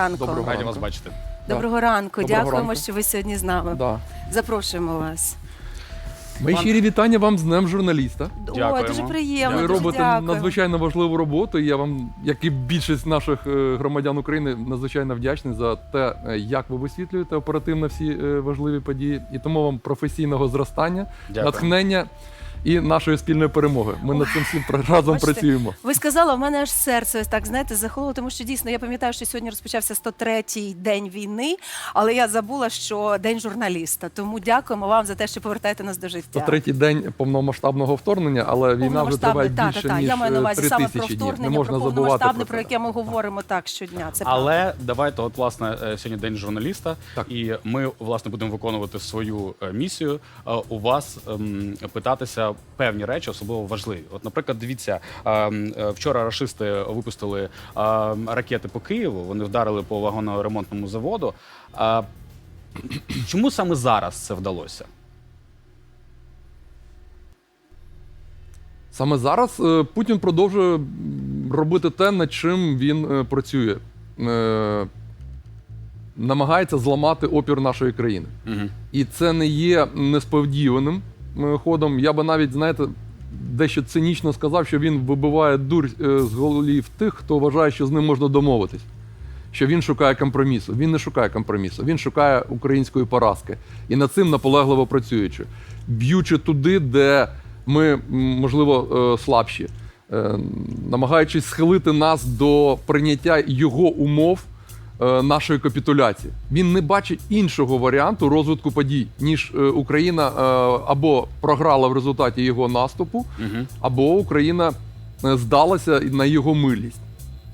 ранку. Доброго Раді ранку. вас бачити. Доброго ранку. Доброго Дякуємо, ранку. що ви сьогодні з нами. Да. Запрошуємо вас. Мої Вам- щирі вітання вам з Днем журналіста. Дякуємо. дуже приємно. Ви дуже робите дякую. надзвичайно важливу роботу. і Я вам, як і більшість наших е, громадян України, надзвичайно вдячний за те, е, як ви висвітлюєте оперативно всі е, важливі події. І тому вам професійного зростання, Дякую. натхнення і нашої спільної перемоги. Ми над цим всім разом Бачите, працюємо. Ви сказали, в мене аж серце ось так знаєте захололо, тому що дійсно я пам'ятаю, що сьогодні розпочався 103-й день війни, але я забула, що день журналіста. Тому дякуємо вам за те, що повертаєте нас до життя. Це третій день повномасштабного вторгнення, але війна вже триває та, більше та, та. ніж Я маю на е, увазі саме про тисячі днів. Не вторгнення, можна про повномасштабне, про про яке ми говоримо так щодня. Це правда. Але давайте, от власне, е, сьогодні день журналіста, Так. і ми власне будемо виконувати свою е, місію. е, У вас ем, питатися певні речі, особливо важливі. От, наприклад, дивіться, е, вчора рашисти випустили ракети по Києву. Вони вдарили по вагоноремонтному заводу. А Чому саме зараз це вдалося? Саме зараз е, Путін продовжує робити те, над чим він е, працює. Е, Намагається зламати опір нашої країни. Угу. І це не є несподіваним е, ходом. Я би навіть, знаєте, дещо цинічно сказав, що він вибиває дурь е, з голів тих, хто вважає, що з ним можна домовитись. Що він шукає компромісу. Він не шукає компромісу, він шукає української поразки. І над цим наполегливо працюючи, б'ючи туди, де ми, можливо, е, слабші, е, намагаючись схилити нас до прийняття його умов нашої капітуляції. Він не бачить іншого варіанту розвитку подій, ніж е, Україна е, або програла в результаті його наступу, або Україна е, здалася на його милість.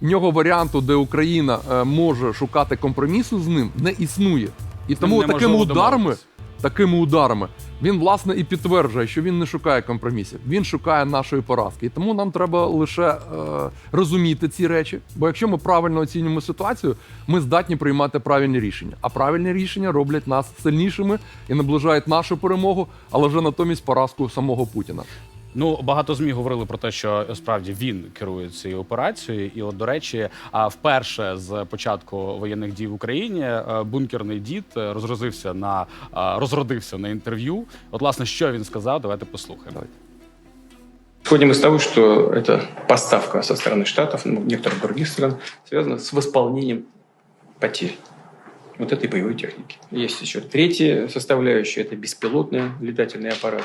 В нього варіанту, де Україна е, може шукати компромісу з ним, не існує. І тому такими ударами, такими ударами, він власне і підтверджує, що він не шукає компромісів, він шукає нашої поразки. І тому нам треба лише е, розуміти ці речі. Бо якщо ми правильно оцінюємо ситуацію, ми здатні приймати правильні рішення. А правильні рішення роблять нас сильнішими і наближають нашу перемогу, але вже натомість поразку самого Путіна. Ну багато змі говорили про те, що е, справді він керує цією операцією. І, от до речі, а вперше з початку воєнних дій в Україні е, бункерний дід е, розрозився на а, розродився на інтерв'ю. От, власне, що він сказав, давайте послухаємо. Давайте. Исходим из того, что эта поставка со стороны Штатов, ну, некоторых других стран, связана с восполнением потерь вот этой боевой техники. Есть еще третья составляющая, это беспилотные летательные аппараты.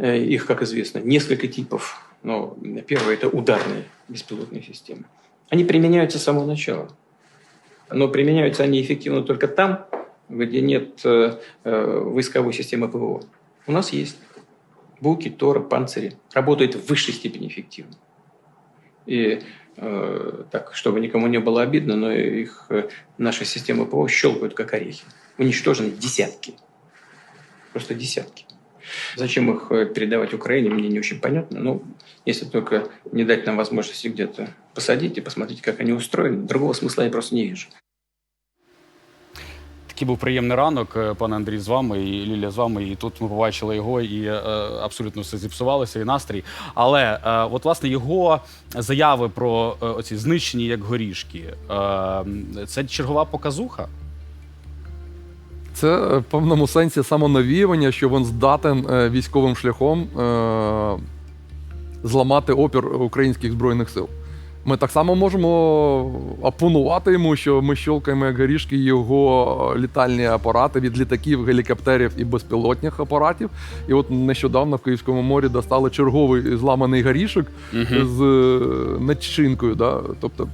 Э, Их, как известно, несколько типов. Но первое – это ударные беспилотные системы. Они применяются с самого начала. Но применяются они эффективно только там, где нет э, э, войсковой системы ПВО. У нас есть. Буки, Торы, панцири работают в высшей степени эффективно. И так, чтобы никому не было обидно, но их э, наши системы ПВО щелкают как орехи. Уничтожены десятки. Просто десятки. Зачем их э, передавать Украине, мне не очень понятно. Ну, если только не дать нам возможности где-то посадить и посмотреть, как они устроены, другого смысла я просто не вижу. Такий був приємний ранок, е, пане Андрій, з вами і Лілія з вами. І тут ми побачили його, і е, абсолютно все зіпсувалося, і настрій. Але е, от власне його заяви про е, оці знищені як горішки. Е, це чергова показуха. Це е, в певному сенсі самонавіювання, що він здатен е, військовим шляхом е, зламати опір українських збройних сил. Ми так само можемо опонувати йому, що ми щолкаємо як горішки його літальні апарати від літаків, гелікоптерів і безпілотних апаратів. І от нещодавно в Київському морі достали черговий зламаний горішок з е, начинкою. Да? Тобто,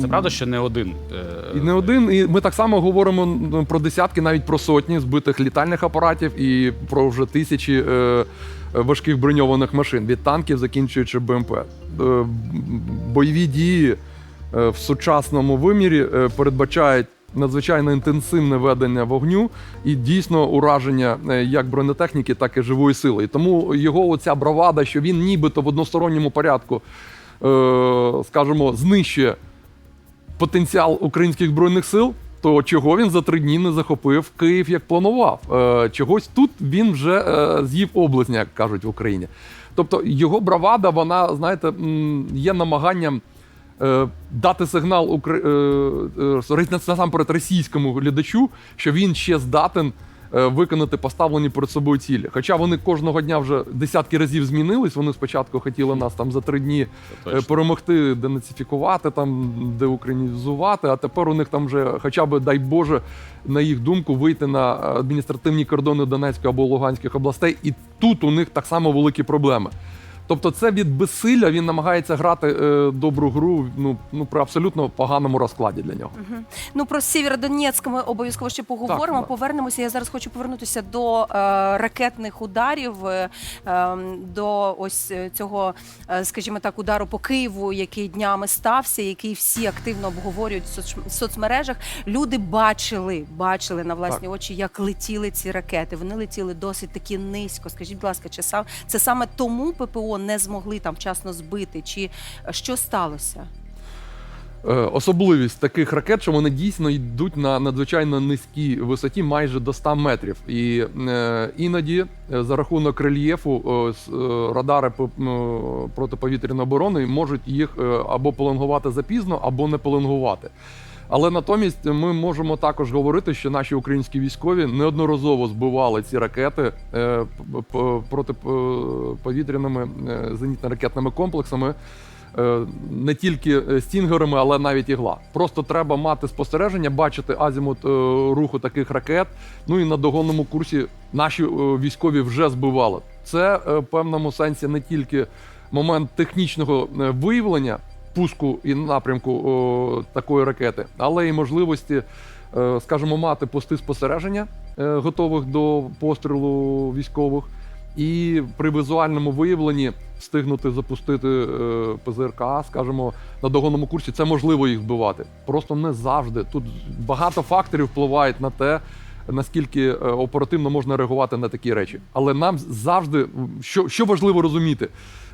Це правда, що не один. е, і не один, і ми так само говоримо ну, про десятки, навіть про сотні збитих літальних апаратів і про вже тисячі е, важких броньованих машин від танків, закінчуючи БМП. Е, бойові дії в сучасному вимірі передбачають. Надзвичайно інтенсивне ведення вогню і дійсно ураження як бронетехніки, так і живої сили. І тому його оця бравада, що він нібито в односторонньому порядку, скажімо, знищує потенціал українських збройних сил, то чого він за три дні не захопив Київ, як планував? Е, чогось тут він вже е, з'їв облизня, як кажуть в Україні. Тобто його бравада, вона, знаєте, є намаганням е, дати сигнал насамперед російському глядачу, що він ще здатен виконати поставлені перед собою цілі. Хоча вони кожного дня вже десятки разів змінились. Вони спочатку хотіли нас там за три дні е, перемогти, денацифікувати, там, деукраїнізувати, а тепер у них там вже, хоча б, дай Боже, на їх думку, вийти на адміністративні кордони Донецької або Луганських областей, і тут у них так само великі проблеми. Тобто, це від безсилля він намагається грати е, добру гру ну, ну, при абсолютно поганому розкладі для нього. Ну про Сєвєродонецьк ми обов'язково ще поговоримо. Так, так. Повернемося. Я зараз хочу повернутися до е, ракетних ударів, е, е, до ось е, цього, е, скажімо так, удару по Києву, який днями стався, який всі активно обговорюють в соц- соцмережах. Люди бачили, бачили на власні очі, як летіли ці ракети. Вони летіли досить таки низько. Скажіть, будь ласка, чи сам це саме тому ППО не змогли там вчасно збити? Чи е, що сталося? Е, Особливість таких ракет, що вони дійсно йдуть на надзвичайно низькій висоті, майже до 100 метрів. І е, іноді е, за рахунок рельєфу е, е, радари по- протиповітряної оборони можуть їх або пеленгувати запізно, або не пеленгувати. Але натомість ми можемо також говорити, що наші українські військові неодноразово збивали ці ракети протиповітряними зенітно-ракетними комплексами. Е, Не тільки е, стінгерами, але навіть ігла. Просто треба мати спостереження, бачити азімут е, руху таких ракет. Ну і на догонному курсі наші військові вже збивали. Це в певному сенсі не тільки момент технічного виявлення пуску і напрямку такої ракети, але і можливості, скажімо, мати пости спостереження, готових до пострілу військових, і при візуальному виявленні встигнути запустити е, ПЗРК, скажімо, на догонному курсі, це можливо їх вбивати. Просто не завжди. Тут багато факторів впливають на те. Наскільки е, оперативно можна реагувати на такі речі, але нам завжди що, що важливо розуміти,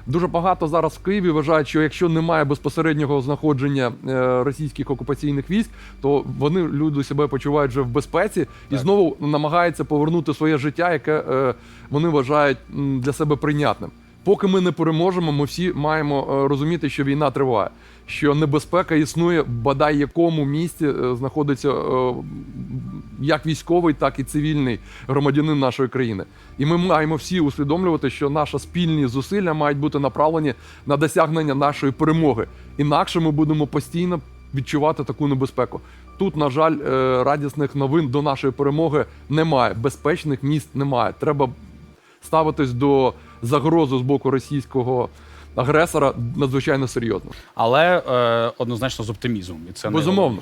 Дуже багато зараз в Києві вважають, що якщо немає безпосереднього знаходження е, російських окупаційних військ, то вони люди себе почувають вже в безпеці і знову намагаються повернути своє життя, яке е, вони вважають для себе прийнятним. Поки ми не переможемо, ми всі маємо е, розуміти, що війна триває, що небезпека існує бодай якому місці е, знаходиться е, як військовий, так і цивільний громадянин нашої країни. І ми маємо всі усвідомлювати, що наші спільні зусилля мають бути направлені на досягнення нашої перемоги. Інакше ми будемо постійно відчувати таку небезпеку. Тут, на жаль, радісних новин до нашої перемоги немає. Безпечних міст немає. Треба ставитись до загрози з боку російського агресора надзвичайно серйозно. Але е, однозначно з оптимізмом, і це Безумовно.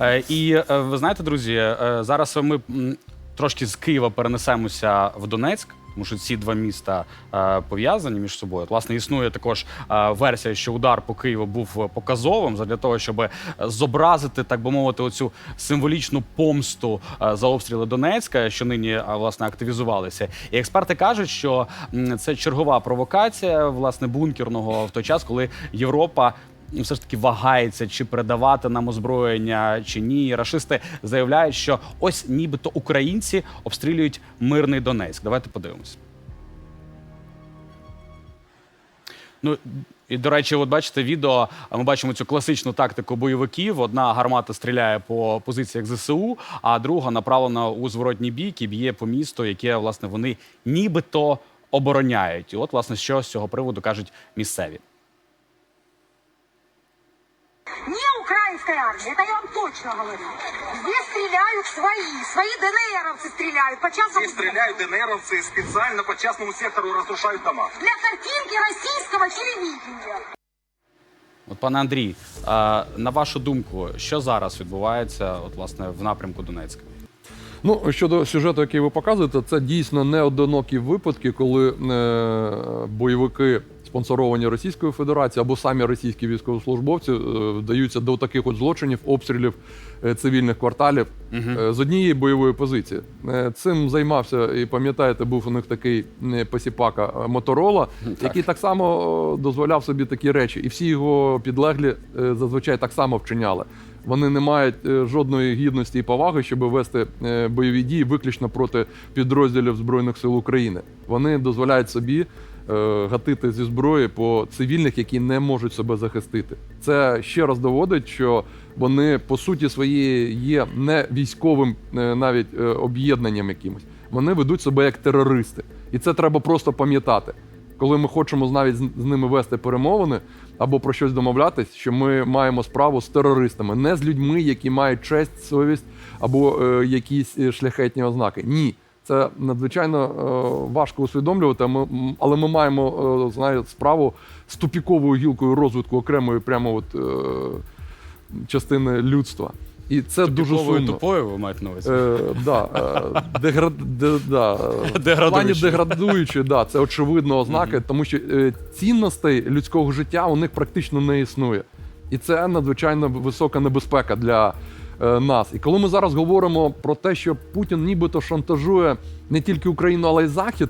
Е, і е, ви знаєте, друзі, е, зараз ми м, трошки з Києва перенесемося в Донецьк. Тому що ці два міста е, пов'язані між собою. Власне, існує також е, версія, що удар по Києву був показовим для того, щоб е, зобразити, так би мовити, оцю символічну помсту за обстріли Донецька, що нині власне активізувалися. І експерти кажуть, що це чергова провокація власне бункерного в той час, коли Європа все ж таки вагається, чи передавати нам озброєння, чи ні. Рашисти заявляють, що ось нібито українці обстрілюють мирний Донецьк. Давайте подивимось. Ну і до речі, от бачите відео. Ми бачимо цю класичну тактику бойовиків. Одна гармата стріляє по позиціях ЗСУ, а друга направлена у зворотній бік і б'є по місту, яке власне вони нібито обороняють. І от, власне, що з цього приводу кажуть місцеві. Не украинская армия, это я вам точно говорю. Здесь стреляют свои, свои ДНРовцы стреляют по частному Здесь стреляют ДНРовцы и специально по частному сектору разрушают дома. для картинки российского телевидения. От, пане Андрій, а, на вашу думку, що зараз відбувається, от власне в напрямку Донецька? Ну, щодо сюжету, який ви показуєте, це дійсно не одинокі випадки, коли е, бойовики, спонсоровані Російською Федерацією або самі російські військовослужбовці, е, вдаються до таких от злочинів, обстрілів е, цивільних кварталів е, з однієї бойової позиції. Цим займався і пам'ятаєте, був у них такий посіпака Моторола, який так само дозволяв собі такі речі, і всі його підлеглі зазвичай так само вчиняли. Вони не мають жодної гідності і поваги, щоб вести бойові дії виключно проти підрозділів Збройних сил України. Вони дозволяють собі гатити зі зброї по цивільних, які не можуть себе захистити. Це ще раз доводить, що вони по суті своєї є не військовим е, навіть е, об'єднанням якимось. Вони ведуть себе як терористи, і це треба просто пам'ятати. Коли ми хочемо навіть з ними вести перемовини або про щось домовлятись, що ми маємо справу з терористами, не з людьми, які мають честь, совість або е, якісь е, шляхетні ознаки. Ні, це надзвичайно е, важко усвідомлювати. Але ми маємо е, знаєте, справу з тупіковою гілкою розвитку окремої прямо от, е, частини людства. І це дуже Тупіковою сумно. тупою ви маєте на увазі? Е, да, е, деград, де, да, в плані деградуючи, да, це очевидно ознаки, тому що е, цінностей людського життя у них практично не існує. І це надзвичайно висока небезпека для нас. І коли ми зараз говоримо про те, що Путін нібито шантажує не тільки Україну, але й Захід.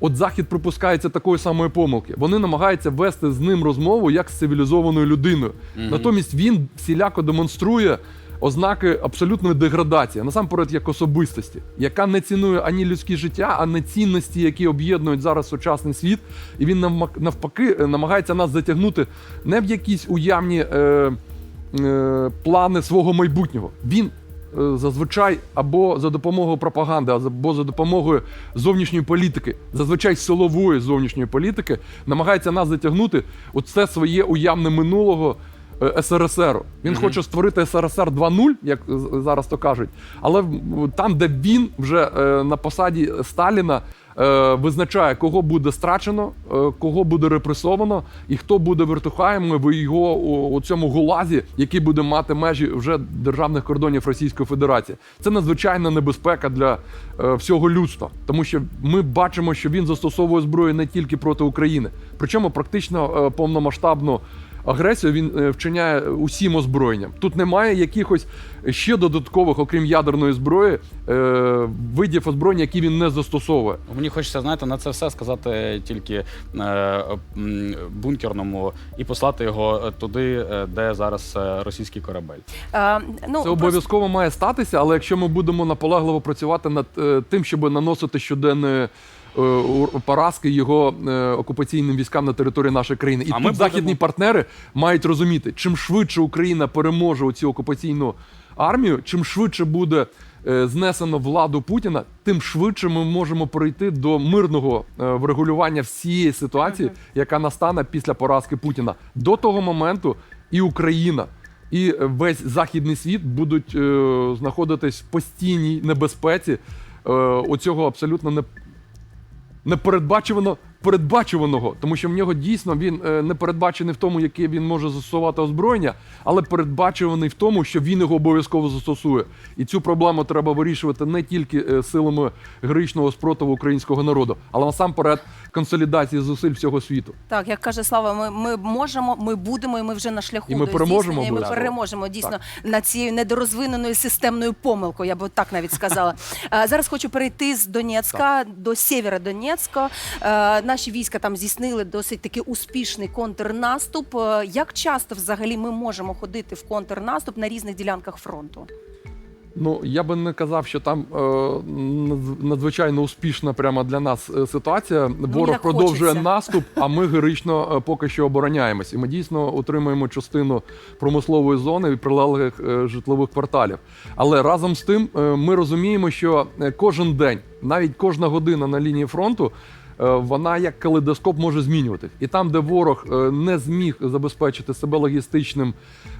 От Захід припускається такої самої помилки. Вони намагаються вести з ним розмову як з цивілізованою людиною. Натомість він всіляко демонструє ознаки абсолютної деградації, насамперед як особистості, яка не цінує ані людське життя, а не цінності, які об'єднують зараз сучасний світ. І він навпаки е, намагається нас затягнути не в якісь уявні е, е, плани свого майбутнього. Він е, зазвичай або за допомогою пропаганди, або за допомогою зовнішньої політики, зазвичай силової зовнішньої політики, намагається нас затягнути у це своє уявне минулого. е, СРСР. Він хоче створити СРСР 2.0, як зараз то кажуть. Але там, де він вже е, на посаді Сталіна е, визначає, кого буде страчено, е, кого буде репресовано, і хто буде вертухаєм в його у, цьому гулазі, який буде мати межі вже державних кордонів Російської Федерації. Це надзвичайна небезпека для е, всього людства, тому що ми бачимо, що він застосовує зброю не тільки проти України, причому практично е, повномасштабну агресію він е, вчиняє усім озброєнням. Тут немає якихось ще додаткових, окрім ядерної зброї, е, видів озброєння, які він не застосовує. Мені хочеться, знаєте, на це все сказати тільки е, бункерному і послати його туди, де зараз російський корабель. Е, ну, Це просто- обов'язково має статися, але якщо ми будемо наполегливо працювати над тим, щоб наносити щоденні е, ур- поразки його е, окупаційним військам на території нашої країни, і А тут ми західні будемо- партнери мають розуміти, чим швидше Україна переможе цю окупаційну армію, чим швидше буде. е, Знесено владу Путіна, тим швидше ми можемо перейти до мирного е, врегулювання всієї ситуації, яка настане після поразки Путіна. До того моменту і Україна, і весь західний світ будуть е, знаходитись в постійній небезпеці е, оцього абсолютно не, непередбачувано передбачуваного, тому що в нього дійсно він е, не передбачений в тому, яке він може застосувати озброєння, але передбачуваний в тому, що він його обов'язково застосує. І цю проблему треба вирішувати не тільки е, силами героїчного спротиву українського народу, але насамперед консолідації зусиль всього світу. Так, як каже Слава, ми, ми можемо, ми будемо, і ми вже на шляху І ми до переможемо і ми переможемо дійсно над цією недорозвиненою системною помилкою. Я би так навіть сказала. Е, Зараз хочу перейти з Донецька до Сєвєродонецька. Е, Наші війська там здійснили досить таки успішний контрнаступ. Е, Як часто взагалі ми можемо ходити в контрнаступ на різних ділянках фронту? Ну я би не казав, що там е, надзвичайно успішна прямо для нас е, ситуація. Ворог як продовжує хочеться. наступ, а ми героїчно е, поки що обороняємось. І ми дійсно утримуємо частину промислової зони і прилеглих е, житлових кварталів. Але разом з тим е, ми розуміємо, що кожен день, навіть кожна година на лінії фронту. Е, Вона як калейдоскоп може змінюватись, і там, де ворог е, не зміг забезпечити себе логістичним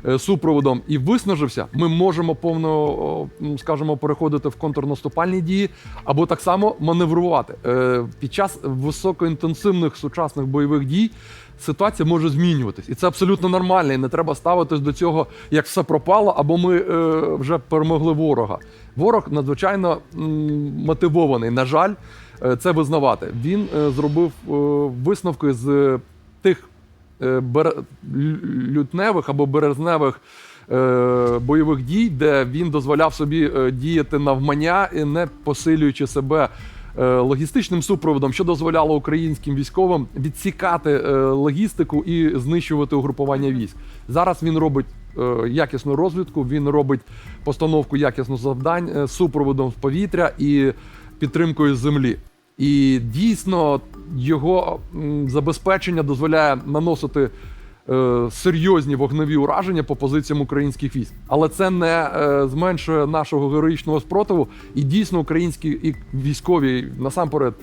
е, супроводом і виснажився, ми можемо повно, скажімо, переходити в контрнаступальні дії або так само маневрувати. Під час високоінтенсивних сучасних бойових дій ситуація може змінюватись, і це абсолютно нормально. І не треба ставитись до цього, як все пропало, або ми е, вже перемогли ворога. Ворог надзвичайно м, мотивований. На жаль, е, це визнавати. Він е, зробив е, висновки з тих е, лю- лютневих або березневих е, бойових дій, де він дозволяв собі е, діяти навмання не посилюючи себе. Е, Логістичним супроводом, що дозволяло українським військовим відсікати е, логістику і знищувати угрупування військ. Зараз він робить е, якісну розвідку, він робить постановку якісних завдань супроводом з повітря і підтримкою землі. І дійсно його забезпечення дозволяє наносити серйозні вогневі ураження по позиціям українських військ. Але це не е, зменшує нашого героїчного спротиву. І дійсно українські військові насамперед.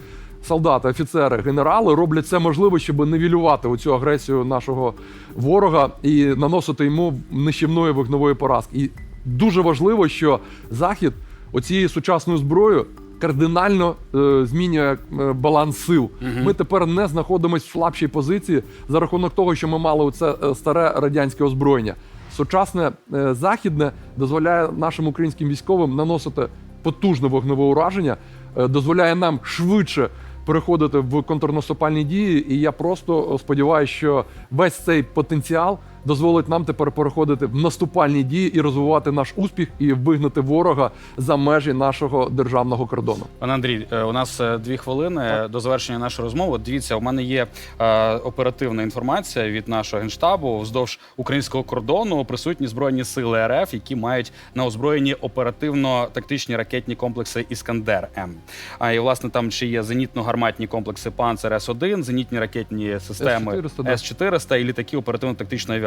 Солдати, офіцери, генерали роблять все можливе, щоб нивелювати оцю агресію нашого ворога і наносити йому нищівної вогневої поразки. І дуже важливо, що захід оцією сучасною зброєю кардинально е, змінює е, баланс сил. Ми тепер не знаходимося в слабшій позиції за рахунок того, що ми мали оце е, старе радянське озброєння. Сучасне е, західне дозволяє нашим українським військовим наносити потужне вогневе ураження, е, дозволяє нам швидше переходити в контрнаступальні дії. І я просто сподіваюся, що весь цей потенціал дозволить нам тепер переходити в наступальні дії і розвивати наш успіх і вигнати ворога за межі нашого державного кордону. Пане Андрій, е, у нас е, дві хвилини до завершення нашої розмови. Дивіться, у мене є е, оперативна інформація від нашого генштабу вздовж українського кордону. Присутні збройні сили РФ, які мають на озброєнні оперативно-тактичні ракетні комплекси Іскандер М. А і власне там ще є зенітно-гарматні комплекси Панцер С 1 зенітні ракетні системи С-400, да. С 400 і літаки оперативно-тактичної авіації.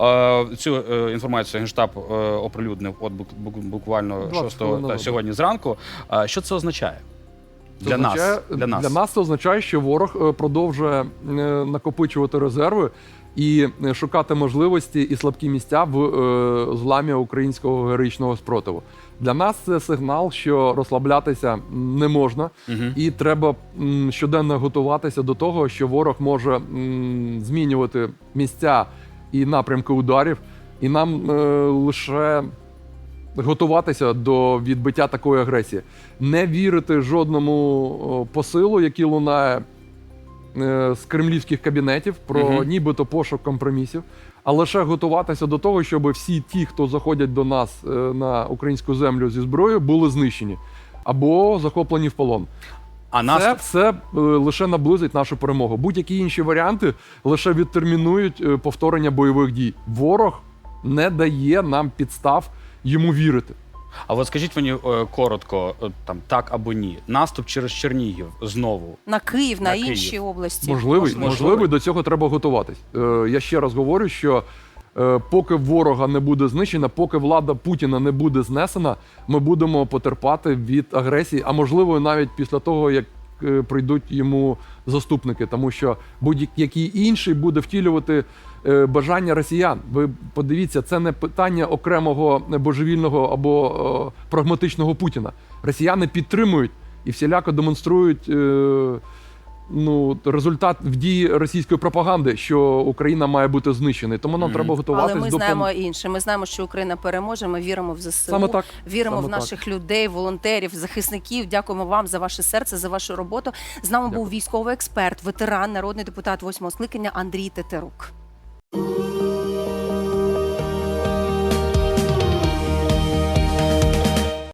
Е, Цю е, інформацію генштаб е, оприлюднив от бук- бук- буквально 20 6 та, сьогодні зранку. Що це означає? Це Для нас, для нас. Для нас це означає, що ворог продовжує накопичувати резерви і шукати можливості і слабкі місця в зламі українського героїчного спротиву. Для нас це сигнал, що розслаблятися не можна, і треба щоденно готуватися до того, що ворог може змінювати місця і напрямки ударів, і нам е, лише готуватися до відбиття такої агресії, не вірити жодному посилу, який лунає е, з кремлівських кабінетів про Мгм. нібито пошук компромісів, а лише готуватися до того, щоб всі ті, хто заходять до нас е, на українську землю зі зброєю, були знищені або захоплені в полон. А Це наступ все е, лише наблизить нашу перемогу. Будь-які інші варіанти лише відтермінують е, повторення бойових дій. Ворог не дає нам підстав йому вірити. А от скажіть мені е, коротко, е, там так або ні. Наступ через Чернігів знову. На Київ, на, На Київ. інші області. Можливий, Можливо. можливий, до цього треба готуватись. Е, я ще раз говорю, що поки ворога не буде знищена, поки влада Путіна не буде знесена, ми будемо потерпати від агресії, а можливо, навіть після того, як е, прийдуть йому заступники, тому що будь-який інший буде втілювати е, бажання росіян. Ви подивіться, це не питання окремого божевільного або е, прагматичного Путіна. Росіяни підтримують і всіляко демонструють. Ну, результат в дії російської пропаганди, що Україна має бути знищена. Тому нам Мгм. треба готуватися Але ми до знаємо пон- інше. Ми знаємо, що Україна переможе. Ми віримо в ЗСУ. Саме так. Віримо Саме в так. наших людей, волонтерів, захисників. Дякуємо вам за ваше серце, за вашу роботу. З нами був військовий експерт, ветеран, народний депутат восьмого скликання Андрій Тетерук.